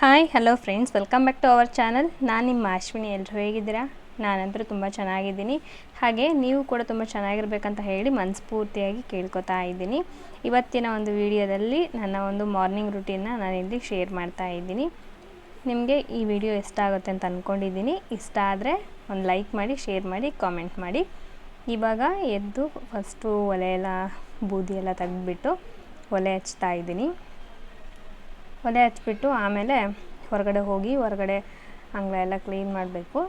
Hi hello friends welcome back to our channel ನಾನು ನಿಮ್ಮ ಅಶ್ವಿನಿ. ಎಲ್ಲರೂ ಹೇಗಿದ್ದೀರಾ? ನಾನಂತರೂ ತುಂಬ ಚೆನ್ನಾಗಿದ್ದೀನಿ. ಹಾಗೆ ನೀವು ಕೂಡ ತುಂಬ ಚೆನ್ನಾಗಿರ್ಬೇಕಂತ ಹೇಳಿ ಮನಸ್ಫೂರ್ತಿಯಾಗಿ ಕೇಳ್ಕೊತಾ ಇದ್ದೀನಿ. ಇವತ್ತಿನ ಒಂದು ವಿಡಿಯೋದಲ್ಲಿ ನನ್ನ ಒಂದು ಮಾರ್ನಿಂಗ್ ರುಟೀನ್ನ ಇಲ್ಲಿ ಶೇರ್ ಮಾಡ್ತಾ ಇದ್ದೀನಿ. ನಿಮಗೆ ಈ ವಿಡಿಯೋ ಇಷ್ಟ ಆಗುತ್ತೆ ಅಂತ ಅಂದ್ಕೊಂಡಿದ್ದೀನಿ ಇಷ್ಟ ಆದರೆ ಒಂದು ಲೈಕ್ ಮಾಡಿ ಶೇರ್ ಮಾಡಿ ಕಾಮೆಂಟ್ ಮಾಡಿ. ಇವಾಗ ಎದ್ದು ಫಸ್ಟು ಒಲೆ ಎಲ್ಲ ಬೂದಿ ಎಲ್ಲ ತೆಗೆದ್ಬಿಟ್ಟು ಒಲೆ ಹಚ್ತಾ ಇದ್ದೀನಿ. ಒಲೆ ಹಚ್ಬಿಟ್ಟು ಆಮೇಲೆ ಹೊರಗಡೆ ಹೋಗಿ ಹೊರಗಡೆ ಅಂಗಳ ಎಲ್ಲ ಕ್ಲೀನ್ ಮಾಡಬೇಕು.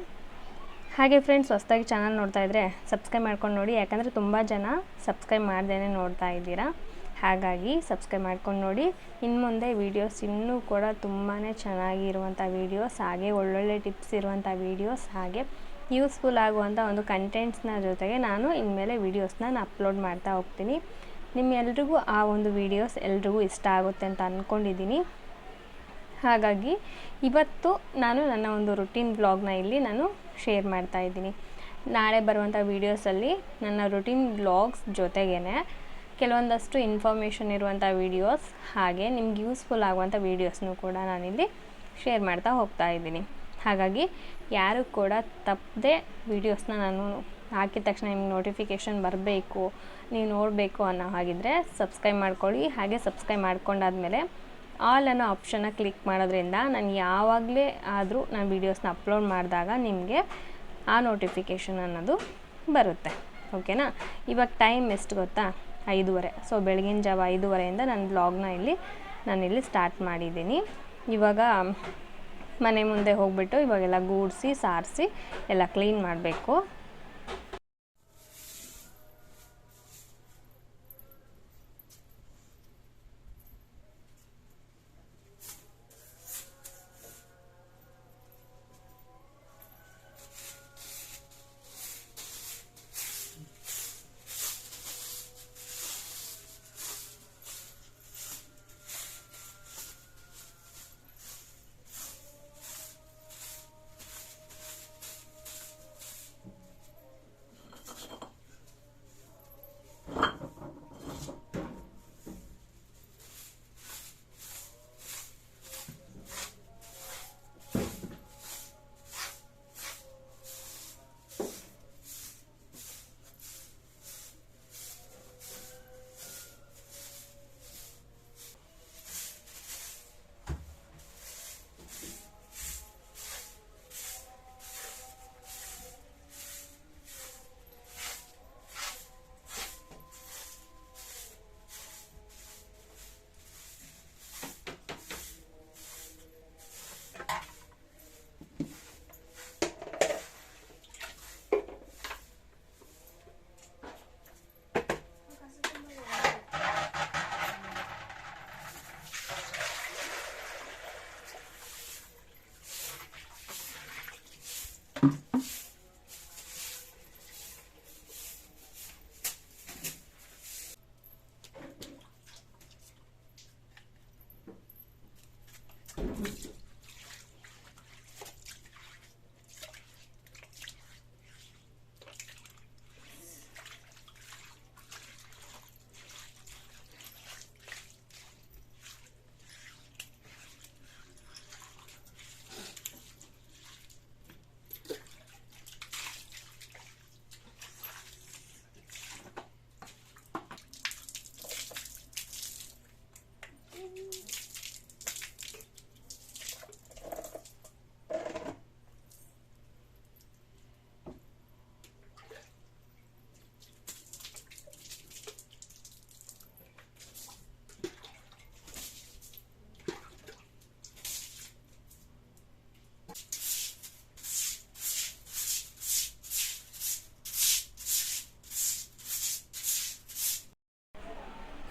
ಹಾಗೆ ಫ್ರೆಂಡ್ಸ್, ಹೊಸ್ದಾಗಿ ಚಾನಲ್ ನೋಡ್ತಾ ಇದ್ದರೆ ಸಬ್ಸ್ಕ್ರೈಬ್ ಮಾಡ್ಕೊಂಡು ನೋಡಿ. ಯಾಕಂದರೆ ತುಂಬ ಜನ ಸಬ್ಸ್ಕ್ರೈಬ್ ಮಾಡ್ದೇ ನೋಡ್ತಾ ಇದ್ದೀರಾ. ಹಾಗಾಗಿ ಸಬ್ಸ್ಕ್ರೈಬ್ ಮಾಡ್ಕೊಂಡು ನೋಡಿ. ಇನ್ನು ಮುಂದೆ ವೀಡಿಯೋಸ್ ಇನ್ನೂ ಕೂಡ ತುಂಬಾ ಚೆನ್ನಾಗಿರುವಂಥ ವೀಡಿಯೋಸ್ ಹಾಗೆ ಒಳ್ಳೊಳ್ಳೆ ಟಿಪ್ಸ್ ಇರುವಂಥ ವೀಡಿಯೋಸ್ ಹಾಗೆ ಯೂಸ್ಫುಲ್ ಆಗುವಂಥ ಒಂದು ಕಂಟೆಂಟ್ಸ್ನ ಜೊತೆಗೆ ನಾನು ಇನ್ಮೇಲೆ ವೀಡಿಯೋಸ್ನ ನಾನು ಅಪ್ಲೋಡ್ ಮಾಡ್ತಾ ಹೋಗ್ತೀನಿ. ನಿಮ್ಮೆಲ್ರಿಗೂ ಆ ಒಂದು ವೀಡಿಯೋಸ್ ಎಲ್ರಿಗೂ ಇಷ್ಟ ಆಗುತ್ತೆ ಅಂತ ಅಂದ್ಕೊಂಡಿದ್ದೀನಿ ಹಾಗಾಗಿ ಇವತ್ತು ನಾನು ನನ್ನ ಒಂದು ರುಟೀನ್ ಬ್ಲಾಗ್ನ ಇಲ್ಲಿ ನಾನು ಶೇರ್ ಮಾಡ್ತಾ ಇದ್ದೀನಿ. ನಾಳೆ ಬರುವಂಥ ವೀಡಿಯೋಸಲ್ಲಿ ನನ್ನ ರುಟೀನ್ ಬ್ಲಾಗ್ಸ್ ಜೊತೆಗೇ ಕೆಲವೊಂದಷ್ಟು ಇನ್ಫಾರ್ಮೇಷನ್ ಇರುವಂಥ ವೀಡಿಯೋಸ್ ಹಾಗೆ ನಿಮ್ಗೆ ಯೂಸ್ಫುಲ್ ಆಗುವಂಥ ವೀಡಿಯೋಸ್ನೂ ಕೂಡ ನಾನಿಲ್ಲಿ ಶೇರ್ ಮಾಡ್ತಾ ಹೋಗ್ತಾ ಇದ್ದೀನಿ. ಹಾಗಾಗಿ ಯಾರು ಕೂಡ ತಪ್ಪದೆ ವೀಡಿಯೋಸ್ನ ನಾನು ಹಾಕಿದ ತಕ್ಷಣ ನಿಮ್ಗೆ ನೋಟಿಫಿಕೇಷನ್ ಬರಬೇಕು, ನೀವು ನೋಡಬೇಕು ಅನ್ನೋ ಹಾಗಿದ್ರೆ ಸಬ್ಸ್ಕ್ರೈಬ್ ಮಾಡ್ಕೊಳ್ಳಿ, ಹಾಗೆ ಸಬ್ಸ್ಕ್ರೈಬ್ ಮಾಡ್ಕೊಂಡಾದ್ಮೇಲೆ ಆಲ್ ಅನ್ನೋ ಆಪ್ಷನ್ನ ಕ್ಲಿಕ್ ಮಾಡೋದ್ರಿಂದ ನಾನು ಯಾವಾಗಲೇ ಆದರೂ ನಾನು ವೀಡಿಯೋಸ್ನ ಅಪ್ಲೋಡ್ ಮಾಡಿದಾಗ ನಿಮಗೆ ಆ ನೋಟಿಫಿಕೇಷನ್ ಅನ್ನೋದು ಬರುತ್ತೆ. ಓಕೆನಾ ಇವಾಗ ಟೈಮ್ ಎಷ್ಟು ಗೊತ್ತಾ? ಐದೂವರೆ. ಸೊ ಬೆಳಗಿನ ಜಾವ ಐದೂವರೆಯಿಂದ ನನ್ನ ಬ್ಲಾಗ್ನ ಇಲ್ಲಿ ನಾನು ಇಲ್ಲಿ ಸ್ಟಾರ್ಟ್ ಮಾಡಿದ್ದೀನಿ. ಇವಾಗ ಮನೆ ಮುಂದೆ ಹೋಗ್ಬಿಟ್ಟು ಇವಾಗೆಲ್ಲ ಗೂಡಿಸಿ, ಸಾರಿಸಿ ಎಲ್ಲ ಕ್ಲೀನ್ ಮಾಡಬೇಕು.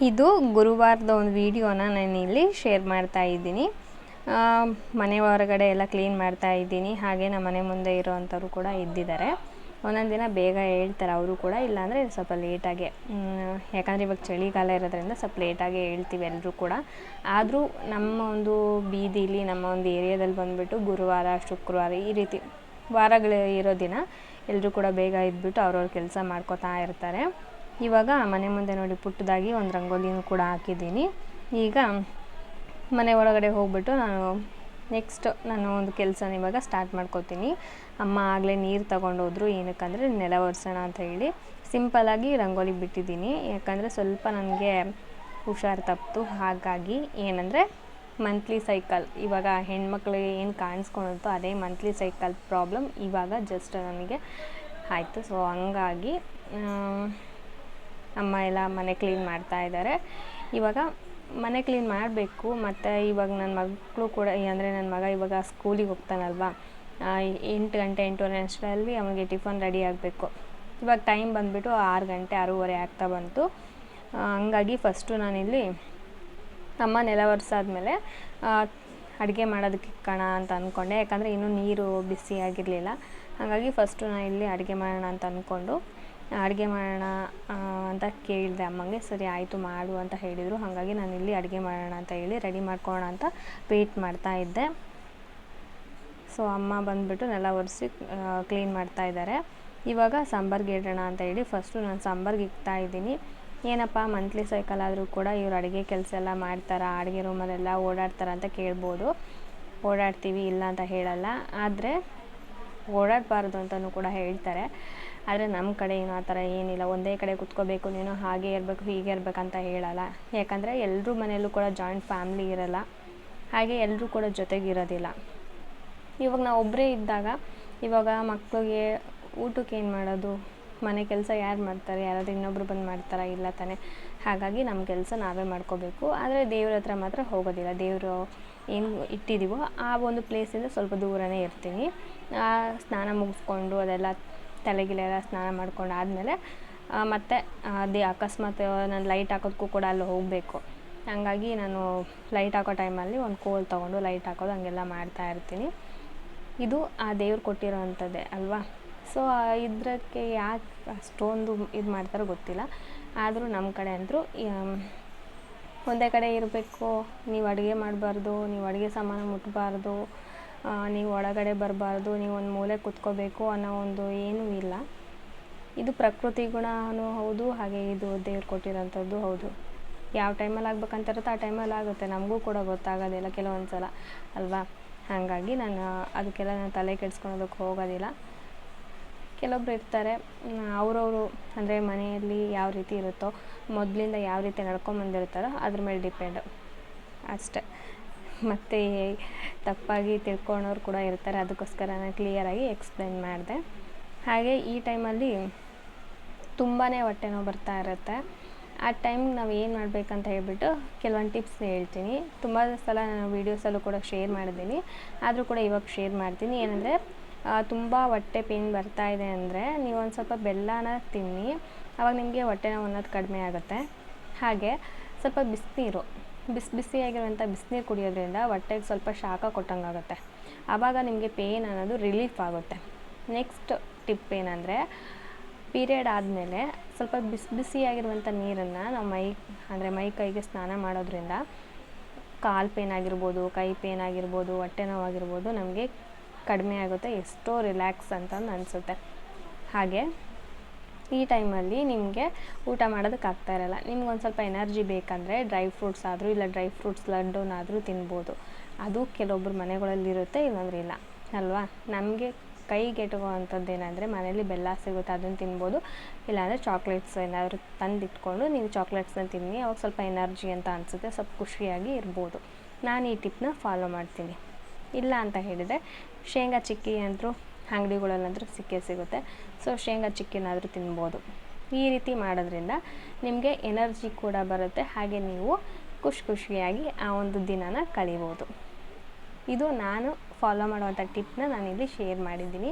ಇದು ಗುರುವಾರದ ಒಂದು ವಿಡಿಯೋನ ನಾನು ಇಲ್ಲಿ ಶೇರ್ ಮಾಡ್ತಾ ಇದ್ದೀನಿ. ಮನೆ ಹೊರಗಡೆ ಎಲ್ಲ ಕ್ಲೀನ್ ಮಾಡ್ತಾ ಇದ್ದೀನಿ. ಹಾಗೆ ನಮ್ಮ ಮನೆ ಮುಂದೆ ಇರೋವಂಥವ್ರು ಕೂಡ ಇದ್ದಿದ್ದಾರೆ. ಒಂದೊಂದು ದಿನ ಬೇಗ ಹೇಳ್ತಾರೆ, ಅವರು ಕೂಡ ಇಲ್ಲಾಂದರೆ ಸ್ವಲ್ಪ ಲೇಟಾಗೆ ಯಾಕಂದರೆ ಇವಾಗ ಚಳಿಗಾಲ ಇರೋದ್ರಿಂದ ಸ್ವಲ್ಪ ಲೇಟಾಗೆ ಹೇಳ್ತೀವಿ ಎಲ್ಲರೂ ಕೂಡ. ಆದರೂ ನಮ್ಮ ಒಂದು ಬೀದಿಲಿ, ನಮ್ಮ ಒಂದು ಏರಿಯಾದಲ್ಲಿ ಬಂದುಬಿಟ್ಟು ಗುರುವಾರ, ಶುಕ್ರವಾರ ಈ ರೀತಿ ವಾರಗಳು ಇರೋ ದಿನ ಎಲ್ಲರೂ ಕೂಡ ಬೇಗ ಇದ್ಬಿಟ್ಟು ಅವ್ರವ್ರ ಕೆಲಸ ಮಾಡ್ಕೋತಾ ಇರ್ತಾರೆ. ಇವಾಗ ಮನೆ ಮುಂದೆ ನೋಡಿ ಪುಟ್ಟದಾಗಿ ಒಂದು ರಂಗೋಲಿನೂ ಕೂಡ ಹಾಕಿದ್ದೀನಿ. ಈಗ ಮನೆ ಒಳಗಡೆ ಹೋಗ್ಬಿಟ್ಟು ನಾನು ನೆಕ್ಸ್ಟ್ ನಾನು ಒಂದು ಕೆಲಸನ ಇವಾಗ ಸ್ಟಾರ್ಟ್ ಮಾಡ್ಕೋತೀನಿ. ಅಮ್ಮ ಆಗಲೇ ನೀರು ತಗೊಂಡೋದ್ರು, ಏನಕ್ಕಂದರೆ ನೆಲ ಒರೆಸೋಣ ಅಂತ ಹೇಳಿ ಸಿಂಪಲಾಗಿ ರಂಗೋಲಿ ಬಿಟ್ಟಿದ್ದೀನಿ. ಯಾಕಂದರೆ ಸ್ವಲ್ಪ ನನಗೆ ಹುಷಾರು ತಪ್ಪಿತು ಹಾಗಾಗಿ ಏನಂದರೆ ಮಂತ್ಲಿ ಸೈಕಲ್ ಇವಾಗ ಹೆಣ್ಮಕ್ಳಿಗೆ ಏನು ಕಾಣಿಸ್ಕೊಳುತ್ತೋ ಅದೇ ಮಂತ್ಲಿ ಸೈಕಲ್ ಪ್ರಾಬ್ಲಮ್ ಇವಾಗ ಜಸ್ಟ್ ನನಗೆ ಆಯಿತು. ಸೊ ಹಂಗಾಗಿ ಅಮ್ಮ ಎಲ್ಲ ಮನೆ ಕ್ಲೀನ್ ಮಾಡ್ತಾ ಇದ್ದಾರೆ ಇವಾಗ ಮನೆ ಕ್ಲೀನ್ ಮಾಡಬೇಕು, ಮತ್ತು ಇವಾಗ ನನ್ನ ಮಕ್ಕಳು ಕೂಡ ಅಂದರೆ ನನ್ನ ಮಗ ಇವಾಗ ಸ್ಕೂಲಿಗೆ ಹೋಗ್ತಾನಲ್ವ? ಎಂಟು ಗಂಟೆ, ಎಂಟೂವರೆ ಅಷ್ಟರಲ್ಲಿ ಅವನಿಗೆ ಟಿಫನ್ ರೆಡಿ ಆಗಬೇಕು. ಇವಾಗ ಟೈಮ್ ಬಂದುಬಿಟ್ಟು ಆರು ಗಂಟೆ, ಆರೂವರೆ ಆಗ್ತಾ ಬಂತು. ಹಂಗಾಗಿ ಫಸ್ಟು ನಾನಿಲ್ಲಿ ಅಮ್ಮ ನೆಲ ಒರೆಸಾದ್ಮೇಲೆ ಅಡುಗೆ ಮಾಡೋದಕ್ಕೆ ಇಕ್ಕೋಣ ಅಂತ ಅಂದ್ಕೊಂಡೆ ಯಾಕಂದರೆ ಇನ್ನೂ ನೀರು ಬಿಸಿ ಆಗಿರಲಿಲ್ಲ ಹಾಗಾಗಿ ಫಸ್ಟು ನಾನು ಇಲ್ಲಿ ಅಡುಗೆ ಮಾಡೋಣ ಅಂತ ಅಂದ್ಕೊಂಡು ಅಡುಗೆ ಮಾಡೋಣ ಅಂತ ಕೇಳಿದೆ ಅಮ್ಮಂಗೆ. ಸರಿ, ಆಯಿತು ಮಾಡು ಅಂತ ಹೇಳಿದರು. ಹಾಗಾಗಿ ನಾನು ಇಲ್ಲಿ ಅಡುಗೆ ಮಾಡೋಣ ಅಂತ ಹೇಳಿ ರೆಡಿ ಮಾಡ್ಕೊಳ್ಳೋಣ ಅಂತ ವೇಟ್ ಮಾಡ್ತಾ ಇದ್ದೆ. ಸೊ ಅಮ್ಮ ಬಂದುಬಿಟ್ಟು ನೆಲ ಒರೆಸಿ ಕ್ಲೀನ್ ಮಾಡ್ತಾ ಇದ್ದಾರೆ. ಇವಾಗ ಸಾಂಬಾರ್ಗೆ ಇಡೋಣ ಅಂತ ಹೇಳಿ ಫಸ್ಟು ನಾನು ಸಾಂಬಾರ್ಗೆ ಇಕ್ತಾ ಇದ್ದೀನಿ. ಏನಪ್ಪ ಮಂತ್ಲಿ ಸೈಕಲ್ ಆದರೂ ಕೂಡ ಇವ್ರು ಅಡುಗೆ ಕೆಲಸ ಎಲ್ಲ ಮಾಡ್ತಾರಾ, ಅಡುಗೆ ರೂಮಲ್ಲೆಲ್ಲ ಓಡಾಡ್ತಾರ ಅಂತ ಕೇಳ್ಬೋದು. ಓಡಾಡ್ತೀವಿ ಇಲ್ಲ ಅಂತ ಹೇಳಲ್ಲ. ಆದರೆ ಓಡಾಡಬಾರ್ದು ಅಂತಲೂ ಕೂಡ ಹೇಳ್ತಾರೆ. ಆದರೆ ನಮ್ಮ ಕಡೆ ಏನು ಆ ಥರ ಏನಿಲ್ಲ. ಒಂದೇ ಕಡೆ ಕುತ್ಕೋಬೇಕು, ನೀನು ಹಾಗೆ ಇರಬೇಕು, ಹೀಗೆ ಇರಬೇಕಂತ ಹೇಳಲ್ಲ. ಯಾಕಂದರೆ ಎಲ್ಲರೂ ಮನೆಯಲ್ಲೂ ಕೂಡ ಜಾಯಿಂಟ್ ಫ್ಯಾಮ್ಲಿ ಇರಲ್ಲ. ಹಾಗೆ ಎಲ್ಲರೂ ಕೂಡ ಜೊತೆಗಿರೋದಿಲ್ಲ ಇವಾಗ ನಾವು ಒಬ್ಬರೇ ಇದ್ದಾಗ ಇವಾಗ ಮಕ್ಕಳಿಗೆ ಊಟಕ್ಕೆ ಏನು ಮಾಡೋದು? ಮನೆ ಕೆಲಸ ಯಾರು ಮಾಡ್ತಾರೆ? ಯಾರಾದರೂ ಇನ್ನೊಬ್ರು ಬಂದು ಮಾಡ್ತಾರಾ? ಇಲ್ಲ ತಾನೇ. ಹಾಗಾಗಿ ನಮ್ಮ ಕೆಲಸ ನಾವೇ ಮಾಡ್ಕೋಬೇಕು. ಆದರೆ ದೇವ್ರ ಹತ್ರ ಮಾತ್ರ ಹೋಗೋದಿಲ್ಲ. ದೇವರು ಏನು ಇಟ್ಟಿದ್ದೀವೋ ಆ ಒಂದು ಪ್ಲೇಸಿಂದ ಸ್ವಲ್ಪ ದೂರನೇ ಇರ್ತೀನಿ. ಸ್ನಾನ ಮುಗಿಸ್ಕೊಂಡು ಅದೆಲ್ಲ ತಲೆಗಿಲೆಲ್ಲ ಸ್ನಾನ ಮಾಡ್ಕೊಂಡು ಆದಮೇಲೆ ಮತ್ತು ಅದೇ ಅಕಸ್ಮಾತ್ ನಾನು ಲೈಟ್ ಹಾಕೋದಕ್ಕೂ ಕೂಡ ಅಲ್ಲಿ ಹೋಗಬೇಕು. ಹಂಗಾಗಿ ನಾನು ಲೈಟ್ ಹಾಕೋ ಟೈಮಲ್ಲಿ ಒಂದು ಕೋಲ್ ತೊಗೊಂಡು ಲೈಟ್ ಹಾಕೋದು ಹಂಗೆಲ್ಲ ಮಾಡ್ತಾ ಇರ್ತೀನಿ. ಇದು ಆ ದೇವ್ರು ಕೊಟ್ಟಿರೋವಂಥದ್ದೇ ಅಲ್ವಾ? ಸೊ ಇದಕ್ಕೆ ಯಾಕೆ ಅಷ್ಟೊಂದು ಇದು ಮಾಡ್ತಾರೋ ಗೊತ್ತಿಲ್ಲ. ಆದರೂ ನಮ್ಮ ಕಡೆ ಅಂತೂ ಒಂದೇ ಕಡೆ ಇರಬೇಕು, ನೀವು ಅಡುಗೆ ಮಾಡಬಾರ್ದು, ನೀವು ಅಡುಗೆ ಸಾಮಾನು ಮುಟ್ಟಬಾರ್ದು ನೀವು ಒಳಗಡೆ ಬರಬಾರ್ದು, ನೀವು ಒಂದು ಮೂಲೆ ಕೂತ್ಕೋಬೇಕು ಅನ್ನೋ ಒಂದು ಏನೂ ಇಲ್ಲ. ಇದು ಪ್ರಕೃತಿ ಗುಣವೂ ಹೌದು, ಹಾಗೆ ಇದು ದೇವ್ರು ಕೊಟ್ಟಿರೋಂಥದ್ದು ಹೌದು. ಯಾವ ಟೈಮಲ್ಲಿ ಆಗ್ಬೇಕಂತ ಇರುತ್ತೋ ಆ ಟೈಮಲ್ಲಿ ಆಗುತ್ತೆ. ನಮಗೂ ಕೂಡ ಗೊತ್ತಾಗೋದಿಲ್ಲ ಕೆಲವೊಂದು ಸಲ ಅಲ್ವಾ? ಹಾಗಾಗಿ ನಾನು ಅದಕ್ಕೆಲ್ಲ ನಾನು ತಲೆ ಕೆಡ್ಸ್ಕೊಳೋದಕ್ಕೆ ಹೋಗೋದಿಲ್ಲ. ಕೆಲವೊಬ್ರು ಇರ್ತಾರೆ. ಅವರವರು ಅಂದರೆ ಮನೆಯಲ್ಲಿ ಯಾವ ರೀತಿ ಇರುತ್ತೋ, ಮೊದಲಿಂದ ಯಾವ ರೀತಿ ನಡ್ಕೊಂಬಂದಿರ್ತಾರೋ ಅದ್ರ ಮೇಲೆ ಡಿಪೆಂಡು. ಅಷ್ಟೆ. ಮತ್ತು ತಪ್ಪಾಗಿ ತಿಳ್ಕೊಳೋರು ಕೂಡ ಇರ್ತಾರೆ. ಅದಕ್ಕೋಸ್ಕರ ನಾನು ಕ್ಲಿಯರಾಗಿ ಎಕ್ಸ್ಪ್ಲೇನ್ ಮಾಡಿದೆ. ಹಾಗೆ ಈ ಟೈಮಲ್ಲಿ ತುಂಬಾ ಹೊಟ್ಟೆ ನೋವು ಬರ್ತಾ ಇರುತ್ತೆ. ಆ ಟೈಮ್ಗೆ ನಾವು ಏನು ಮಾಡಬೇಕಂತ ಹೇಳ್ಬಿಟ್ಟು ಕೆಲವೊಂದು ಟಿಪ್ಸ್ ಹೇಳ್ತೀನಿ. ತುಂಬ ಸಲ ನಾನು ವೀಡಿಯೋಸಲ್ಲೂ ಕೂಡ ಶೇರ್ ಮಾಡಿದ್ದೀನಿ. ಆದರೂ ಕೂಡ ಇವಾಗ ಶೇರ್ ಮಾಡ್ತೀನಿ. ಏನಂದರೆ ತುಂಬ ಹೊಟ್ಟೆ ಪೇನ್ ಬರ್ತಾ ಇದೆ ಅಂದರೆ ನೀವು ಒಂದು ಸ್ವಲ್ಪ ಬೆಲ್ಲನ ತಿನ್ನಿ. ಆವಾಗ ನಿಮಗೆ ಹೊಟ್ಟೆ ನೋವು ಅನ್ನೋದು ಕಡಿಮೆ ಆಗುತ್ತೆ. ಹಾಗೆ ಸ್ವಲ್ಪ ಬಿಸಿನೀರು. ಬಿಸಿ ಬಿಸಿಯಾಗಿರುವಂಥ ಬಿಸಿನೀರು ಕುಡಿಯೋದ್ರಿಂದ ಹೊಟ್ಟೆಗೆ ಸ್ವಲ್ಪ ಶಾಖ ಕೊಟ್ಟಂಗಾಗುತ್ತೆ. ಆವಾಗ ನಿಮಗೆ ಪೇನ್ ಅನ್ನೋದು ರಿಲೀಫ್ ಆಗುತ್ತೆ. ನೆಕ್ಸ್ಟ್ ಟಿಪ್ ಏನಂದರೆ, ಪೀರಿಯಡ್ ಆದಮೇಲೆ ಸ್ವಲ್ಪ ಬಿಸಿ ಬಿಸಿಯಾಗಿರುವಂಥ ನೀರನ್ನು ನಾವು ಮೈ, ಅಂದರೆ ಮೈ ಕೈಗೆ ಸ್ನಾನ ಮಾಡೋದ್ರಿಂದ ಕಾಲು ಪೇನ್ ಆಗಿರ್ಬೋದು, ಕೈ ಪೇನ್ ಆಗಿರ್ಬೋದು, ಹೊಟ್ಟೆ ನೋವಾಗಿರ್ಬೋದು ನಮಗೆ ಕಡಿಮೆ ಆಗುತ್ತೆ, ಎಷ್ಟೋ ರಿಲ್ಯಾಕ್ಸ್ ಅಂತಂದು ಅನಿಸುತ್ತೆ. ಹಾಗೆ ಈ ಟೈಮಲ್ಲಿ ನಿಮಗೆ ಊಟ ಮಾಡೋದಕ್ಕಾಗ್ತಾ ಇರಲ್ಲ. ನಿಮ್ಗೆ ಒಂದು ಸ್ವಲ್ಪ ಎನರ್ಜಿ ಬೇಕಂದರೆ ಡ್ರೈ ಫ್ರೂಟ್ಸ್ ಆದರೂ ಇಲ್ಲ ಡ್ರೈ ಫ್ರೂಟ್ಸ್ ಲಡ್ಡುನಾದರೂ ತಿನ್ಬೋದು. ಅದು ಕೆಲವೊಬ್ಬರು ಮನೆಗಳಲ್ಲಿ ಇರುತ್ತೆ ಇಲ್ಲಾಂದ್ರೆ ಇಲ್ಲ. ಅಲ್ವಾ? ನಮಗೆ ಅಂಥದ್ದು ಏನಂದರೆ ಮನೇಲಿ ಬೆಲ್ಲ ಸಿಗುತ್ತೆ, ಅದನ್ನು ತಿನ್ಬೋದು. ಇಲ್ಲಾಂದರೆ ಚಾಕ್ಲೇಟ್ಸ್ ಏನಾದರೂ ತಂದಿಟ್ಕೊಂಡು ನೀವು ಚಾಕ್ಲೇಟ್ಸ್ನ ತಿನ್ನಿ ಅವಾಗ ಸ್ವಲ್ಪ ಎನರ್ಜಿ ಅಂತ ಅನಿಸುತ್ತೆ, ಸ್ವಲ್ಪ ಖುಷಿಯಾಗಿ ಇರ್ಬೋದು. ನಾನು ಈ ಟಿಪ್ನ ಫಾಲೋ ಮಾಡ್ತೀನಿ. ಇಲ್ಲ ಅಂತ ಹೇಳಿದರೆ ಶೇಂಗಾ ಚಿಕ್ಕಿ ಅಂತೂ ಅಂಗಡಿಗಳಲ್ಲಂತೂ ಸಿಕ್ಕೇ ಸಿಗುತ್ತೆ. ಸೊ, ಶೇಂಗಾ ಚಿಕ್ಕಿನಾದರೂ ತಿನ್ಬೋದು. ಈ ರೀತಿ ಮಾಡೋದ್ರಿಂದ ನಿಮಗೆ ಎನರ್ಜಿ ಕೂಡ ಬರುತ್ತೆ. ಹಾಗೆ ನೀವು ಖುಷಿ ಖುಷಿಯಾಗಿ ಆ ಒಂದು ದಿನನ ಕಳಿಬೋದು. ಇದು ನಾನು ಫಾಲೋ ಮಾಡುವಂಥ ಟಿಪ್ನ ನಾನಿಲ್ಲಿ ಶೇರ್ ಮಾಡಿದ್ದೀನಿ.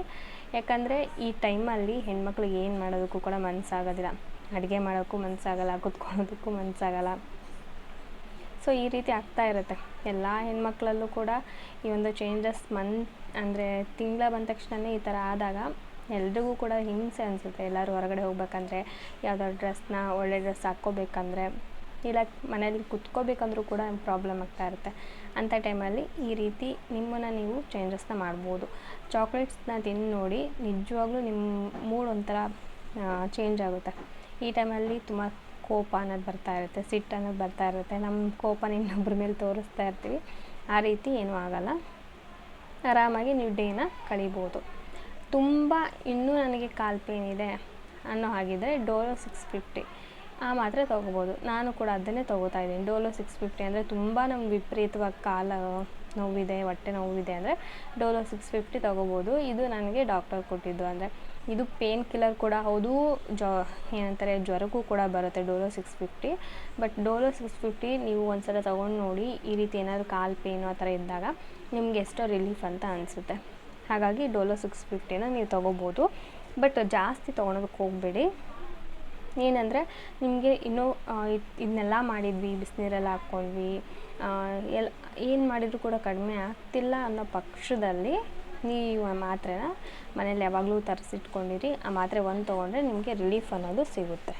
ಯಾಕಂದರೆ ಈ ಟೈಮಲ್ಲಿ ಹೆಣ್ಮಕ್ಳಿಗೆ ಏನು ಮಾಡೋದಕ್ಕೂ ಕೂಡ ಮನಸ್ಸಾಗೋದಿಲ್ಲ ಅಡುಗೆ ಮಾಡೋಕ್ಕೂ ಮನಸ್ಸಾಗಲ್ಲ ಕುತ್ಕೊಳ್ಳೋದಕ್ಕೂ ಮನಸ್ಸಾಗಲ್ಲ ಸೊ ಈ ರೀತಿ ಆಗ್ತಾ ಇರುತ್ತೆ. ಎಲ್ಲ ಹೆಣ್ಮಕ್ಳಲ್ಲೂ ಕೂಡ ಈ ಒಂದು ಚೇಂಜಸ್ ಮನ್, ಅಂದರೆ ತಿಂಗಳ ಬಂದ ತಕ್ಷಣವೇ ಈ ಥರ ಆದಾಗ ಎಲ್ರಿಗೂ ಕೂಡ ಹಿಂಸೆ ಅನಿಸುತ್ತೆ. ಎಲ್ಲರೂ ಹೊರಗಡೆ ಹೋಗ್ಬೇಕಂದ್ರೆ ಯಾವುದೋ ಡ್ರೆಸ್ನ ಒಳ್ಳೆ ಡ್ರೆಸ್ ಹಾಕ್ಕೋಬೇಕಂದ್ರೆ, ಇಲ್ಲ ಮನೇಲಿ ಕುತ್ಕೋಬೇಕಂದ್ರೂ ಕೂಡ ಪ್ರಾಬ್ಲಮ್ ಆಗ್ತಾ ಇರುತ್ತೆ. ಅಂಥ ಟೈಮಲ್ಲಿ ಈ ರೀತಿ ನಿಮ್ಮನ್ನು ನೀವು ಚೇಂಜಸ್ನ ಮಾಡ್ಬೋದು. ಚಾಕ್ಲೇಟ್ಸ್ನ ತಿಂದು ನೋಡಿ ನಿಜವಾಗ್ಲೂ ನಿಮ್ಮ ಮೂಡ್ ಒಂಥರ ಚೇಂಜ್ ಆಗುತ್ತೆ. ಈ ಟೈಮಲ್ಲಿ ತುಂಬ ಕೋಪ ಅನ್ನೋದು ಬರ್ತಾ ಇರುತ್ತೆ, ಸಿಟ್ಟು ಅನ್ನೋದು ಬರ್ತಾ ಇರುತ್ತೆ ನಮ್ಮ ಕೋಪನ ಇನ್ನೊಬ್ಬರ ಮೇಲೆ ತೋರಿಸ್ತಾ ಇರ್ತೀವಿ, ಆ ರೀತಿ ಏನೂ ಆಗೋಲ್ಲ. ಆರಾಮಾಗಿ ನೀವು ಡೇನ ಕಳಿಬೋದು. ತುಂಬ ಇನ್ನೂ ನನಗೆ ಕಾಲು ಪೇನ್ ಇದೆ ಅನ್ನೋ ಹಾಗಿದ್ರೆ ಡೋಲೋ ಸಿಕ್ಸ್ ಫಿಫ್ಟಿ ಆ ಮಾತ್ರೆ ತೊಗೋಬೋದು. ನಾನು ಕೂಡ ಅದನ್ನೇ ತೊಗೋತಾ ಇದ್ದೀನಿ. ಡೋಲೋ ಸಿಕ್ಸ್ ಫಿಫ್ಟಿ ಅಂದರೆ ತುಂಬ ನಮ್ಗೆ ವಿಪರೀತವಾಗಿ ಕಾಲು ನೋವಿದೆ, ಹೊಟ್ಟೆ ನೋವಿದೆ ಅಂದರೆ ಡೋಲೋ ಸಿಕ್ಸ್ ಫಿಫ್ಟಿ ತೊಗೋಬೋದು. ಇದು ನನಗೆ ಡಾಕ್ಟರ್ ಕೊಟ್ಟಿದ್ದು ಅಂದರೆ ಇದು ಪೇನ್ ಕಿಲ್ಲರ್ ಕೂಡ ಹೌದು. ಜ ಏನಂತಾರೆ ಜ್ವರಕ್ಕೂ ಕೂಡ ಬರುತ್ತೆ Dolo six fifty but Dolo six fifty ನೀವು ಒಂದ್ಸಲ ತೊಗೊಂಡು ನೋಡಿ, ಈ ರೀತಿ ಏನಾದರೂ ಕಾಲು ಪೇನು ಆ ಥರ ಇದ್ದಾಗ ನಿಮ್ಗೆ ಎಷ್ಟೋ ರಿಲೀಫ್ ಅಂತ ಅನಿಸುತ್ತೆ. ಹಾಗಾಗಿ ಡೋಲೋ ಸಿಕ್ಸ್ ಫಿಫ್ಟಿನ ನೀವು ತೊಗೋಬೋದು. ಬಟ್ ಜಾಸ್ತಿ ತೊಗೊಳೋದಕ್ಕೆ ಹೋಗಬೇಡಿ. ಏನಂದರೆ, ನಿಮಗೆ ಇನ್ನೂ ಇದನ್ನೆಲ್ಲ ಮಾಡಿದ್ವಿ, ಬಿಸಿನೀರೆಲ್ಲ ಹಾಕ್ಕೊಂಡ್ವಿ ಎಲ್, ಏನು ಮಾಡಿದರೂ ಕೂಡ ಕಡಿಮೆ ಆಗ್ತಿಲ್ಲ ಅನ್ನೋ ಪಕ್ಷದಲ್ಲಿ ಆ ಮಾತ್ರೆನ ಮನೇಲಿ ಯಾವಾಗಲೂ ತರಿಸಿಟ್ಕೊಂಡಿರಿ, ಆ ಮಾತ್ರೆ ಒಂದು ತೊಗೊಂಡ್ರೆ ನಿಮಗೆ ರಿಲೀಫ್ ಅನ್ನೋದು ಸಿಗುತ್ತೆ.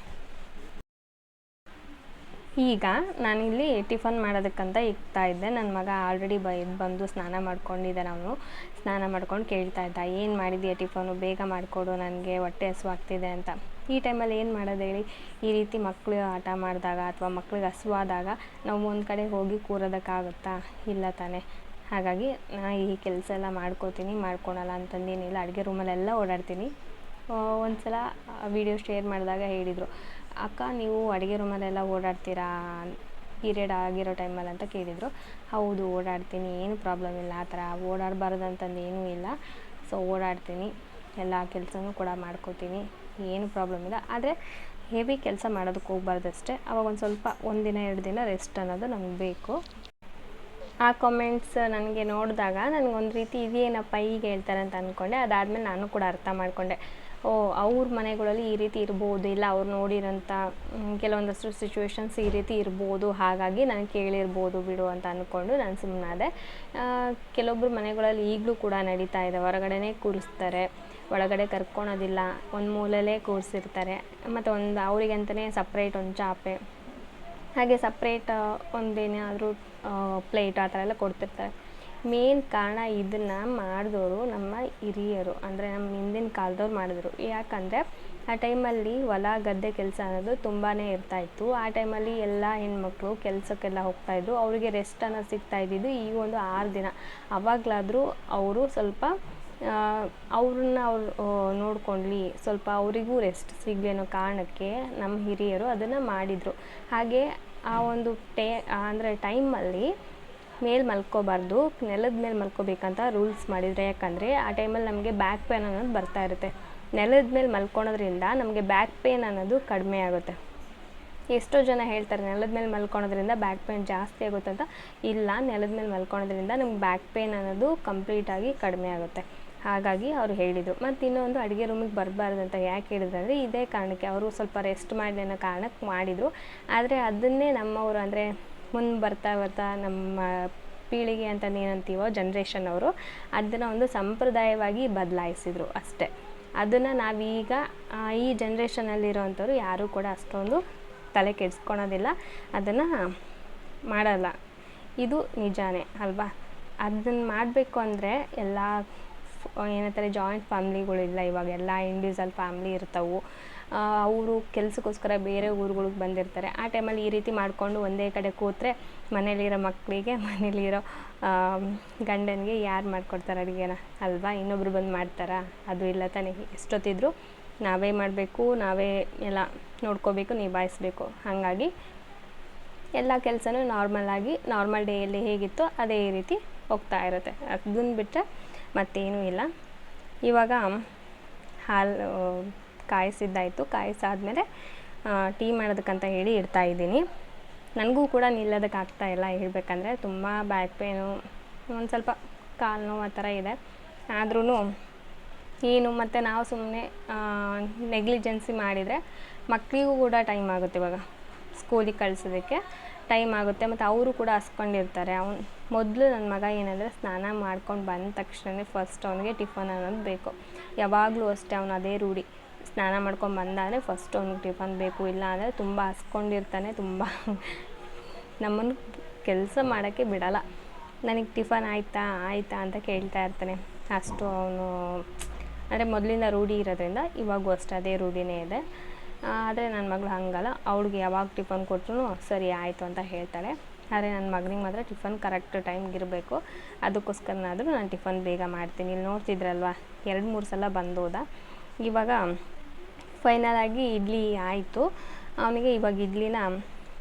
ಈಗ ನಾನಿಲ್ಲಿ ಟಿಫನ್ ಮಾಡೋದಕ್ಕಂತ ಇಕ್ತಾ ಇದ್ದೆ. ನನ್ನ ಮಗ ಆಲ್ರೆಡಿ ಬ, ಬಂದು ಸ್ನಾನ ಮಾಡ್ಕೊಂಡಿದ್ದೆ ನಾನು ಸ್ನಾನ ಮಾಡ್ಕೊಂಡು ಕೇಳ್ತಾ ಇದ್ದ, ಏನು ಮಾಡಿದೀಯ ಟಿಫನು ಬೇಗ ಮಾಡಿಕೊಡು, ನನಗೆ ಹೊಟ್ಟೆ ಹಸುವಾಗ್ತಿದೆ ಅಂತ. ಈ ಟೈಮಲ್ಲಿ ಏನು ಮಾಡೋದು ಹೇಳಿ, ಈ ರೀತಿ ಮಕ್ಕಳು ಆಟ ಮಾಡಿದಾಗ ಅಥವಾ ಮಕ್ಳಿಗೆ ಹಸುವಾದಾಗ ನಾವು ಒಂದು ಕಡೆ ಹೋಗಿ ಕೂರೋದಕ್ಕಾಗುತ್ತಾ? ಇಲ್ಲ ತಾನೇ. ಹಾಗಾಗಿ ನಾ ಈ ಕೆಲಸ ಎಲ್ಲ ಮಾಡ್ಕೋತೀನಿ, ಮಾಡ್ಕೊಳಲ್ಲ ಅಂತಂದೇನಿಲ್ಲ. ಅಡುಗೆ ರೂಮಲ್ಲೆಲ್ಲ ಓಡಾಡ್ತೀನಿ. ಒಂದು ಸಲ ವಿಡಿಯೋ ಶೇರ್ ಮಾಡಿದಾಗ ಹೇಳಿದರು, ಅಕ್ಕ, ನೀವು ಅಡುಗೆ ರೂಮಲ್ಲೆಲ್ಲ ಓಡಾಡ್ತೀರಾ? ಪೀರಿಯಡ್ ಆಗಿರೋ ಟೈಮಲ್ಲಿ ಅಂತ ಕೇಳಿದರು. ಹೌದು, ಓಡಾಡ್ತೀನಿ. ಏನು ಪ್ರಾಬ್ಲಮ್ ಇಲ್ಲ. ಆ ಥರ ಓಡಾಡಬಾರ್ದು ಅಂತಂದು ಏನೂ ಇಲ್ಲ. ಸೊ ಓಡಾಡ್ತೀನಿ. ಎಲ್ಲ ಕೆಲಸನೂ ಕೂಡ ಮಾಡ್ಕೋತೀನಿ. ಏನು ಪ್ರಾಬ್ಲಮ್ ಇಲ್ಲ. ಆದರೆ ಹೆವಿ ಕೆಲಸ ಮಾಡೋದಕ್ಕೆ ಹೋಗ್ಬಾರ್ದು ಅಷ್ಟೇ ಅವಾಗ ಒಂದು ಸ್ವಲ್ಪ ಒಂದಿನ ಎರಡು ದಿನ ರೆಸ್ಟ್ ಅನ್ನೋದು ನಮ್ಗೆ ಬೇಕು. ಆ ಕಾಮೆಂಟ್ಸ್ ನನಗೆ ನೋಡಿದಾಗ ನನಗೊಂದು ರೀತಿ ಇದೇನಪ್ಪ ಈಗ ಹೇಳ್ತಾರೆ ಅಂತ ಅಂದ್ಕೊಂಡೆ ಅದಾದಮೇಲೆ ನಾನು ಕೂಡ ಅರ್ಥ ಮಾಡಿಕೊಂಡೆ. ಓ, ಅವ್ರ ಮನೆಗಳಲ್ಲಿ ಈ ರೀತಿ ಇರ್ಬೋದು, ಇಲ್ಲ ಅವ್ರು ನೋಡಿರೋಂಥ ಕೆಲವೊಂದಷ್ಟು ಸಿಚುವೇಶನ್ಸ್ ಈ ರೀತಿ ಇರ್ಬೋದು, ಹಾಗಾಗಿ ನಾನು ಕೇಳಿರ್ಬೋದು ಬಿಡು ಅಂತ ಅಂದ್ಕೊಂಡು ನಾನು ಸುಮ್ಮನಾದೆ ಕೆಲವೊಬ್ಬರು ಮನೆಗಳಲ್ಲಿ ಈಗಲೂ ಕೂಡ ನಡೀತಾ ಇದೆ. ಹೊರಗಡೆನೇ ಕೂರಿಸ್ತಾರೆ, ಒಳಗಡೆ ಕರ್ಕೊಳೋದಿಲ್ಲ, ಒಂದು ಮೂಲೆಯಲ್ಲೇ ಕೂರಿಸಿರ್ತಾರೆ. ಮತ್ತು ಒಂದು ಅವರಿಗಂತಲೇ ಸಪ್ರೇಟ್ ಒಂದು ಚಾಪೆ. ಹಾಗೆ ಸಪ್ರೇಟ್ ಒಂದೇನಾದರೂ ಪ್ಲೇಟ್ ಆ ಥರ ಎಲ್ಲ ಕೊಡ್ತಿರ್ತಾರೆ. ಮೇನ್ ಕಾರಣ ಇದನ್ನು ಮಾಡಿದವರು ನಮ್ಮ ಹಿರಿಯರು, ಅಂದರೆ ನಮ್ಮ ಹಿಂದಿನ ಕಾಲದವ್ರು ಮಾಡಿದ್ರು. ಯಾಕಂದರೆ, ಆ ಟೈಮಲ್ಲಿ ಹೊಲ, ಗದ್ದೆ ಕೆಲಸ ಅನ್ನೋದು ತುಂಬಾ ಇರ್ತಾಯಿತ್ತು ಆ ಟೈಮಲ್ಲಿ ಎಲ್ಲ ಹೆಣ್ಮಕ್ಳು ಕೆಲಸಕ್ಕೆಲ್ಲ ಹೋಗ್ತಾಯಿದ್ರು ಅವರಿಗೆ ರೆಸ್ಟ್ ಅನ್ನೋದು ಸಿಗ್ತಾ ಇದ್ದಿದ್ದು ಈ ಒಂದು ಆರು ದಿನ. ಅವಾಗಲಾದರೂ ಅವರು ಸ್ವಲ್ಪ ಅವ್ರನ್ನ ಅವ್ರು ನೋಡ್ಕೊಳ್ಳಿ ಸ್ವಲ್ಪ ಅವರಿಗೂ ರೆಸ್ಟ್ ಸಿಗಲಿ ಅನ್ನೋ ಕಾರಣಕ್ಕೆ ನಮ್ಮ ಹಿರಿಯರು ಅದನ್ನು ಮಾಡಿದರು. ಹಾಗೆ ಆ ಒಂದು ಟೇ ಅಂದರೆ ಟೈಮಲ್ಲಿ ಮೇಲೆ ಮಲ್ಕೋಬಾರ್ದು, ನೆಲದ ಮೇಲೆ ಮಲ್ಕೋಬೇಕಂತ ರೂಲ್ಸ್ ಮಾಡಿದರೆ. ಯಾಕಂದರೆ ಆ ಟೈಮಲ್ಲಿ ನಮಗೆ ಬ್ಯಾಕ್ ಪೇನ್ ಅನ್ನೋದು ಬರ್ತಾ ಇರುತ್ತೆ. ನೆಲದ ಮೇಲೆ ಮಲ್ಕೊಳೋದ್ರಿಂದ ನಮಗೆ ಬ್ಯಾಕ್ ಪೇನ್ ಅನ್ನೋದು ಕಡಿಮೆ ಆಗುತ್ತೆ. ಎಷ್ಟೋ ಜನ ಹೇಳ್ತಾರೆ, ನೆಲದ ಮೇಲೆ ಮಲ್ಕೊಳೋದ್ರಿಂದ ಬ್ಯಾಕ್ ಪೇನ್ ಜಾಸ್ತಿ ಆಗುತ್ತೆ ಅಂತ. ಇಲ್ಲ, ನೆಲದ ಮೇಲೆ ಮಲ್ಕೊಳೋದ್ರಿಂದ ನಮ್ಗೆ ಬ್ಯಾಕ್ ಪೇನ್ ಅನ್ನೋದು ಕಂಪ್ಲೀಟಾಗಿ ಕಡಿಮೆ ಆಗುತ್ತೆ. ಹಾಗಾಗಿ ಅವರು ಹೇಳಿದರು. ಮತ್ತು ಇನ್ನೊಂದು ಅಡುಗೆ ರೂಮಿಗೆ ಬರಬಾರ್ದು ಅಂತ ಯಾಕೆ ಹೇಳಿದ್ರು ಅಂದರೆ ಇದೇ ಕಾರಣಕ್ಕೆ ಅವರು ಸ್ವಲ್ಪ ರೆಸ್ಟ್ ಮಾಡಲಿ ಅನ್ನೋ ಕಾರಣಕ್ಕೆ ಮಾಡಿದರು. ಆದರೆ ಅದನ್ನೇ ನಮ್ಮವರು ಅಂದರೆ ಮುಂದೆ ಬರ್ತಾ ಬರ್ತಾ ನಮ್ಮ ಪೀಳಿಗೆ ಅಂತ ಏನಂತೀವೋ ಜನ್ರೇಷನ್ ಅವರು, ಅದನ್ನು ಒಂದು ಸಂಪ್ರದಾಯವಾಗಿ ಬದಲಾಯಿಸಿದರು ಅಷ್ಟೇ. ಅದನ್ನು ನಾವೀಗ ಈ ಜನ್ರೇಷನಲ್ಲಿರೋವಂಥವ್ರು ಯಾರೂ ಕೂಡ ಅಷ್ಟೊಂದು ತಲೆ ಕೆಡಿಸ್ಕೊಳೋದಿಲ್ಲ. ಅದನ್ನು ಮಾಡಲ್ಲ. ಇದು ನಿಜಾನೇ ಅಲ್ವಾ? ಅದನ್ನು ಮಾಡಬೇಕು ಅಂದರೆ ಎಲ್ಲ ಏನಂತಾರೆ ಜಾಯಿಂಟ್ ಫ್ಯಾಮ್ಲಿಗಳಿಲ್ಲ ಇವಾಗ ಎಲ್ಲ ಇಂಡಿವಿಜುವಲ್ ಫ್ಯಾಮ್ಲಿ ಇರ್ತವೆ. ಅವರು ಕೆಲಸಕ್ಕೋಸ್ಕರ ಬೇರೆ ಊರುಗಳಿಗೆ ಬಂದಿರ್ತಾರೆ. ಆ ಟೈಮಲ್ಲಿ ಈ ರೀತಿ ಮಾಡಿಕೊಂಡು ಒಂದೇ ಕಡೆ ಕೂತ್ರೆ ಮನೇಲಿರೋ ಮಕ್ಕಳಿಗೆ ಮನೇಲಿರೋ ಗಂಡನಿಗೆ ಯಾರು ಮಾಡಿಕೊಡ್ತಾರೆ ಅಡುಗೆನ? ಅಲ್ವಾ? ಇನ್ನೊಬ್ರು ಬಂದು ಮಾಡ್ತಾರಾ? ಅದು ಇಲ್ಲ ತಾನೇ. ಎಷ್ಟೊತ್ತಿದ್ರು ನಾವೇ ಮಾಡಬೇಕು, ನಾವೇ ಎಲ್ಲ ನೋಡ್ಕೋಬೇಕು, ನಿಭಾಯಿಸ್ಬೇಕು. ಹಾಗಾಗಿ ಎಲ್ಲ ಕೆಲಸನೂ ನಾರ್ಮಲಾಗಿ ನಾರ್ಮಲ್ ಡೇಯಲ್ಲಿ ಹೇಗಿತ್ತು ಅದೇ ರೀತಿ ಹೋಗ್ತಾ ಇರುತ್ತೆ. ಅದನ್ನು ಬಿಟ್ಟರೆ ಮತ್ತೇನೂ ಇಲ್ಲ. ಇವಾಗ ಹಾಲು ಕಾಯಿಸಿದ್ದಾಯಿತು. ಕಾಯಿಸಾದ್ಮೇಲೆ ಟೀ ಮಾಡೋದಕ್ಕಂತ ಹೇಳಿ ಇಡ್ತಾ ಇದ್ದೀನಿ. ನನಗೂ ಕೂಡ ನಿಲ್ಲೋದಕ್ಕೆ ಆಗ್ತಾ ಇಲ್ಲ ಹೇಳ್ಬೇಕಂದ್ರೆ ತುಂಬ ಬ್ಯಾಕ್ ಪೇನು ಒಂದು ಸ್ವಲ್ಪ ಕಾಲು ನೋವು ಆ ಥರ ಇದೆ. ಆದ್ರೂ ಏನು ಮತ್ತು ನಾವು ಸುಮ್ಮನೆ ನೆಗ್ಲಿಜೆನ್ಸಿ ಮಾಡಿದರೆ ಮಕ್ಕಳಿಗೂ ಕೂಡ ಟೈಮ್ ಆಗುತ್ತೆ ಇವಾಗ. ಸ್ಕೂಲಿಗೆ ಕಳಿಸೋದಕ್ಕೆ ಟೈಮ್ ಆಗುತ್ತೆ. ಮತ್ತು ಅವರು ಕೂಡ ಹಸ್ಕೊಂಡಿರ್ತಾರೆ. ಅವ್ನು ಮೊದಲು ನನ್ನ ಮಗ ಏನಂದರೆ ಸ್ನಾನ ಮಾಡ್ಕೊಂಡು ಬಂದ ತಕ್ಷಣವೇ ಫಸ್ಟ್ ಅವನಿಗೆ ಟಿಫನ್ ಅನ್ನೋದು ಬೇಕು. ಯಾವಾಗಲೂ ಅಷ್ಟೇ ಅವನು ಅದೇ ರೂಢಿ. ಸ್ನಾನ ಮಾಡ್ಕೊಂಡು ಬಂದಾದರೆ ಫಸ್ಟ್ ಅವ್ನಿಗೆ ಟಿಫನ್ ಬೇಕು. ಇಲ್ಲ ಅಂದರೆ ತುಂಬ ಹಸ್ಕೊಂಡಿರ್ತಾನೆ, ತುಂಬ ನಮ್ಮನ್ನು ಕೆಲಸ ಮಾಡೋಕ್ಕೆ ಬಿಡಲ್ಲ. ನನಗೆ ಟಿಫನ್ ಆಯಿತಾ ಆಯಿತಾ ಅಂತ ಕೇಳ್ತಾ ಇರ್ತಾನೆ. ಅಷ್ಟು ಅವನು ಅಂದರೆ ಮೊದಲಿಂದ ರೂಢಿ ಇರೋದ್ರಿಂದ ಇವಾಗೂ ಅಷ್ಟೇ ಅದೇ ರೂಢಿನೇ ಇದೆ. ಆದರೆ ನನ್ನ ಮಗಳು ಹಂಗಲ್ಲ. ಅವಳಿಗೆ ಯಾವಾಗ ಟಿಫನ್ ಕೊಟ್ಟರು ಸರಿ ಆಯಿತು ಅಂತ ಹೇಳ್ತಾಳೆ. ಆದರೆ ನನ್ನ ಮಗನಿಗೆ ಮಾತ್ರ ಟಿಫನ್ ಕರೆಕ್ಟ್ ಟೈಮ್ಗೆ ಇರಬೇಕು ಅದಕ್ಕೋಸ್ಕರನಾದರೂ ನಾನು ಟಿಫನ್ ಬೇಗ ಮಾಡ್ತೀನಿ. ಇಲ್ಲಿ ನೋಡ್ತಿದ್ರಲ್ವ? ಎರಡು, ಮೂರು ಸಲ ಬಂದೋದ. ಇವಾಗ ಫೈನಲ್ ಆಗಿ ಇಡ್ಲಿ ಆಯಿತು. ಅವನಿಗೆ ಇವಾಗ ಇಡ್ಲಿನ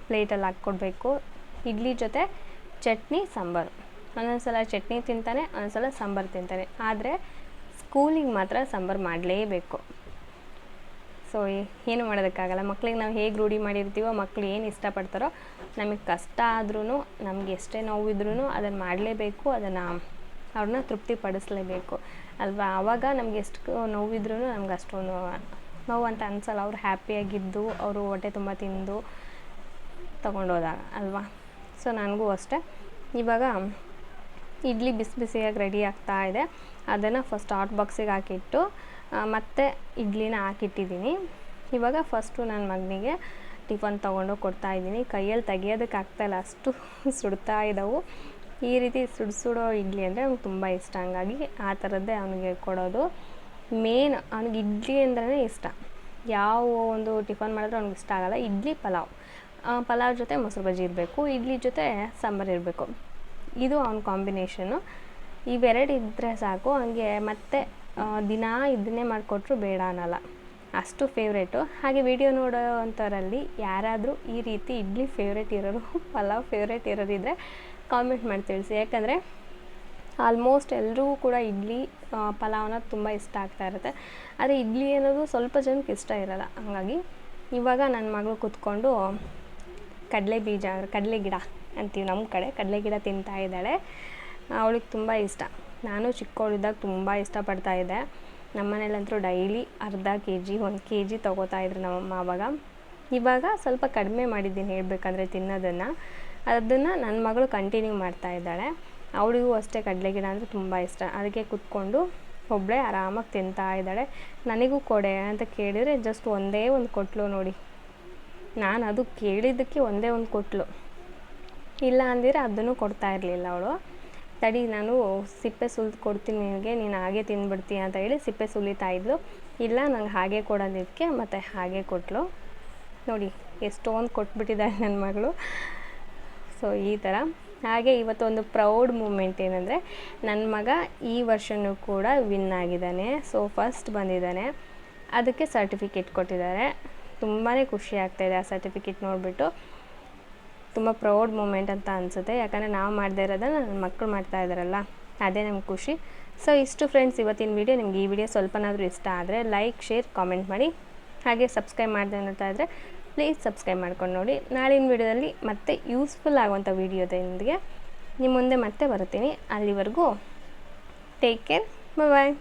ಪ್ಲೇಟಲ್ಲಿ ಹಾಕ್ಕೊಡ್ಬೇಕು. ಇಡ್ಲಿ ಜೊತೆ ಚಟ್ನಿ, ಸಾಂಬಾರು. ಒಂದೊಂದು ಸಲ ಚಟ್ನಿ ತಿಂತಾನೆ ಒಂದೊಂದು ಸಲ ಸಾಂಬಾರು ತಿಂತಾನೆ. ಆದರೆ ಸ್ಕೂಲಿಗೆ ಮಾತ್ರ ಸಾಂಬಾರು ಮಾಡಲೇಬೇಕು. ಸೊ ಏನು ಮಾಡೋದಕ್ಕಾಗಲ್ಲ? ಮಕ್ಳಿಗೆ ನಾವು ಹೇಗೆ ರೂಢಿ ಮಾಡಿರ್ತೀವೋ ಮಕ್ಕಳು ಏನು ಇಷ್ಟಪಡ್ತಾರೋ ನಮಗೆ ಕಷ್ಟ ಆದ್ರೂ ನಮ್ಗೆ ಎಷ್ಟೇ ನೋವಿದ್ರೂ ಅದನ್ನು ಮಾಡಲೇಬೇಕು, ಅದನ್ನು ಅವ್ರನ್ನ ತೃಪ್ತಿಪಡಿಸ್ಲೇಬೇಕು. ಅಲ್ವಾ? ಆವಾಗ ನಮ್ಗೆ ಎಷ್ಟು ನೋವಿದ್ರೂ ನಮ್ಗೆ ಅಷ್ಟೊಂದು ನೋವು ಅಂತ ಅನ್ಸಲ್ಲ. ಅವ್ರು ಹ್ಯಾಪಿಯಾಗಿದ್ದು ಅವರು ಹೊಟ್ಟೆ ತುಂಬ ತಿಂದು ತೊಗೊಂಡೋದಾಗ ಅಲ್ವಾ? ಸೊ ನನಗೂ ಅಷ್ಟೇ. ಇವಾಗ ಇಡ್ಲಿ ಬಿಸಿ ಬಿಸಿಯಾಗಿ ರೆಡಿ ಆಗ್ತಾ ಇದೆ. ಅದನ್ನು ಫಸ್ಟ್ ಹಾಟ್ ಬಾಕ್ಸಿಗೆ ಹಾಕಿಟ್ಟು ಮತ್ತೆ ಇಡ್ಲಿನ ಹಾಕಿಟ್ಟಿದ್ದೀನಿ. ಇವಾಗ ಫಸ್ಟು ನನ್ನ ಮಗನಿಗೆ ಟಿಫನ್ ತೊಗೊಂಡು ಕೊಡ್ತಾ ಇದ್ದೀನಿ. ಕೈಯಲ್ಲಿ ತೆಗಿಯೋದಕ್ಕೆ ಆಗ್ತಾಯಿಲ್ಲ ಅಷ್ಟು ಸುಡ್ತಾ ಇದ್ದಾವೆ ಈ ರೀತಿ ಸುಡು ಸುಡೋ ಇಡ್ಲಿ ಅಂದರೆ ಅವ್ನಿಗೆ ತುಂಬ ಇಷ್ಟ. ಹಂಗಾಗಿ ಆ ಥರದ್ದೇ ಅವನಿಗೆ ಕೊಡೋದು. ಮೇನ್ ಅವ್ನಿಗೆ ಇಡ್ಲಿ ಅಂದ್ರೆ ಇಷ್ಟ. ಯಾವ ಒಂದು ಟಿಫನ್ ಮಾಡಿದ್ರೆ ಅವ್ನಿಗೆ ಇಷ್ಟ ಆಗಲ್ಲ. ಇಡ್ಲಿ ಪಲಾವ್. ಪಲಾವ್ ಜೊತೆ ಮೊಸರು ಬಜ್ಜಿ ಇರಬೇಕು. ಇಡ್ಲಿ ಜೊತೆ ಸಾಂಬಾರು ಇರಬೇಕು. ಇದು ಅವ್ನ ಕಾಂಬಿನೇಷನು ಇವೆರಡು ಇದ್ದರೆ ಸಾಕು. ಹಂಗೆ ಮತ್ತೆ ದಿನಾ ಇದನ್ನೇ ಮಾಡಿಕೊಟ್ರು ಬೇಡ ಅನ್ನಲ್ಲ. ಅಷ್ಟು ಫೇವ್ರೇಟು ಹಾಗೆ ವಿಡಿಯೋ ನೋಡೋ ಅಂಥವರಲ್ಲಿ ಯಾರಾದರೂ ಈ ರೀತಿ ಇಡ್ಲಿ ಫೇವ್ರೇಟ್ ಇರೋರು, ಪಲಾವ್ ಫೇವ್ರೇಟ್ ಇರೋರಿದ್ದರೆ ಕಾಮೆಂಟ್ ಮಾಡಿ ತಿಳಿಸಿ. ಯಾಕಂದರೆ ಆಲ್ಮೋಸ್ಟ್ ಎಲ್ರಿಗೂ ಕೂಡ ಇಡ್ಲಿ ಪಲಾವ್ ಪಲಾವ್ನ ತುಂಬ ಇಷ್ಟ ಆಗ್ತಾ ಇರುತ್ತೆ. ಆದರೆ ಇಡ್ಲಿ ಅನ್ನೋದು ಸ್ವಲ್ಪ ಜನಕ್ಕೆ ಇಷ್ಟ ಇರಲ್ಲ. ಹಾಗಾಗಿ ಇವಾಗ ನನ್ನ ಮಗಳು ಕೂತ್ಕೊಂಡು ಕಡಲೆ ಬೀಜ, ಕಡಲೆ ಗಿಡ ಅಂತೀವಿ ನಮ್ಮ ಕಡೆ. ಕಡಲೆ ಗಿಡ ತಿಂತಾ ಇದ್ದಾಳೆ. ಅವಳಿಗೆ ತುಂಬ ಇಷ್ಟ. ನಾನು ಚಿಕ್ಕವಳಿದ್ದಾಗ ತುಂಬ ಇಷ್ಟಪಡ್ತಾ ಇದ್ದೆ. ನಮ್ಮ ಮನೇಲಂತೂ ಡೈಲಿ ಅರ್ಧ ಕೆ ಜಿ ಒಂದು ಕೆ ಜಿ ತೊಗೋತಾ ಇದ್ರು ನಮ್ಮಮ್ಮ ಅವಾಗ. ಇವಾಗ ಸ್ವಲ್ಪ ಕಡಿಮೆ ಮಾಡಿದ್ದೀನಿ ಹೇಳಬೇಕಂದ್ರೆ ತಿನ್ನೋದನ್ನು. ಅದನ್ನು ನನ್ನ ಮಗಳು ಕಂಟಿನ್ಯೂ ಮಾಡ್ತಾ ಇದ್ದಾಳೆ. ಅವಳಿಗೂ ಅಷ್ಟೇ ಕಡಲೆ ಗಿಡ ಅಂದರೆ ತುಂಬ ಇಷ್ಟ. ಅದಕ್ಕೆ ಕುತ್ಕೊಂಡು ಒಬ್ಬಳೇ ಆರಾಮಾಗಿ ತಿಂತಾ ಇದ್ದಾಳೆ. ನನಗೂ ಕೊಡೆ ಅಂತ ಕೇಳಿದರೆ ಜಸ್ಟ್ ಒಂದೇ ಒಂದು ಕೊಟ್ಲು ನೋಡಿ. ನಾನು ಅದು ಕೇಳಿದ್ದಕ್ಕೆ ಒಂದೇ ಒಂದು ಕೊಟ್ಲು. ಇಲ್ಲ ಅಂದಿದ್ರೆ ಅದನ್ನು ಕೊಡ್ತಾ ಇರಲಿಲ್ಲ ಅವಳು. ತಡಿ, ನಾನು ಸಿಪ್ಪೆ ಸುಲಿದು ಕೊಡ್ತೀನಿ ನಿನಗೆ, ನೀನು ಹಾಗೆ ತಿಂದ್ಬಿಡ್ತೀಯ ಅಂತ ಹೇಳಿ ಸಿಪ್ಪೆ ಸುಲಿತಾ ಇದ್ಲು. ಇಲ್ಲ, ನಂಗೆ ಹಾಗೆ ಕೊಡೋದಕ್ಕೆ ಮತ್ತು ಹಾಗೆ ಕೊಟ್ಟಳು ನೋಡಿ, ಎಷ್ಟೊಂದು ಕೊಟ್ಬಿಟ್ಟಿದ್ದಾಳೆ ನನ್ನ ಮಗಳು. ಸೊ ಈ ಥರ ಹಾಗೆ ಇವತ್ತೊಂದು ಪ್ರೌಡ್ ಮೂಮೆಂಟ್ ಏನಂದರೆ ನನ್ನ ಮಗ ಈ ವರ್ಷನೂ ಕೂಡ ವಿನ್ ಆಗಿದ್ದಾನೆ. ಸೊ ಫಸ್ಟ್ ಬಂದಿದ್ದಾನೆ. ಅದಕ್ಕೆ ಸರ್ಟಿಫಿಕೇಟ್ ಕೊಟ್ಟಿದ್ದಾರೆ. ತುಂಬಾ ಖುಷಿ ಆಗ್ತಾಯಿದೆ ಆ ಸರ್ಟಿಫಿಕೇಟ್ ನೋಡಿಬಿಟ್ಟು. ತುಂಬ ಪ್ರೌಡ್ ಮೂಮೆಂಟ್ ಅಂತ ಅನಿಸುತ್ತೆ. ಯಾಕಂದರೆ ನಾವು ಮಾಡದೇ ಇರೋದನ್ನ ನನ್ನ ಮಕ್ಕಳು ಮಾಡ್ತಾ ಇದ್ದಾರಲ್ಲ ಅದೇ ನಮ್ಗೆ ಖುಷಿ. ಸೊ ಇಷ್ಟು ಫ್ರೆಂಡ್ಸ್ ಇವತ್ತಿನ ವಿಡಿಯೋ ನಿಮ್ಗೆ ಈ ವಿಡಿಯೋ ಸ್ವಲ್ಪನಾದರೂ ಇಷ್ಟ ಆದರೆ ಲೈಕ್ ಶೇರ್ ಕಾಮೆಂಟ್ ಮಾಡಿ. ಹಾಗೆ ಸಬ್ಸ್ಕ್ರೈಬ್ ಮಾಡಿದೆ ನೋಡ್ತಾ ಇದ್ದರೆ ಪ್ಲೀಸ್ ಸಬ್ಸ್ಕ್ರೈಬ್ ಮಾಡ್ಕೊಂಡು ನೋಡಿ. ನಾಳಿನ ವಿಡಿಯೋದಲ್ಲಿ ಮತ್ತೆ ಯೂಸ್ಫುಲ್ ಆಗುವಂಥ ವಿಡಿಯೋದೊಂದಿಗೆ ನಿಮ್ಮ ಮುಂದೆ ಮತ್ತೆ ಬರ್ತೀನಿ ಅಲ್ಲಿವರೆಗೂ ಟೇಕ್ ಕೇರ್ ಬಾಯ್